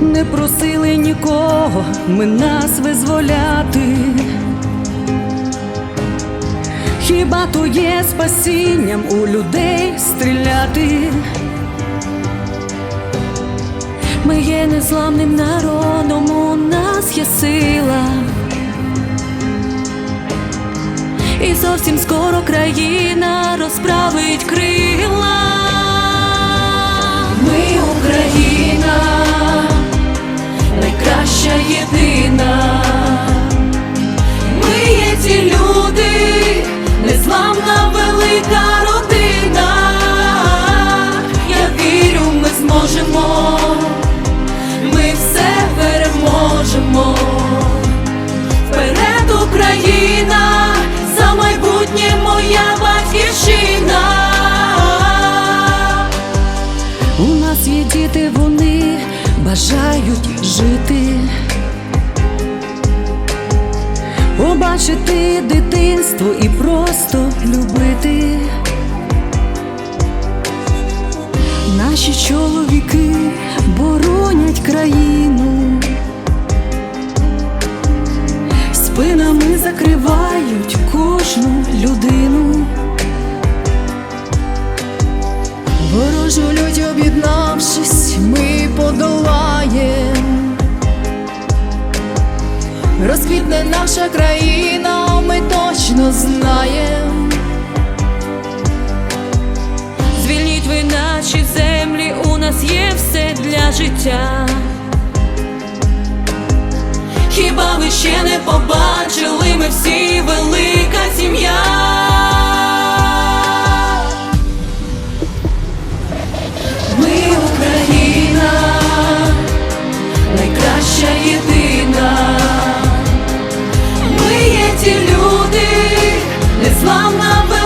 Не просили нікого ми нас визволяти. Хіба то є спасінням у людей стріляти? Ми є незламним народом, у нас є сила. І зовсім скоро країна розправить крила. Бажають жити. Побачити дитинство і просто Розквітне наша країна, ми точно знаєм. Звільніть ви наші землі, у нас є все для життя. Хіба ви ще не побачили, ми всі велика сім'я. Іслам на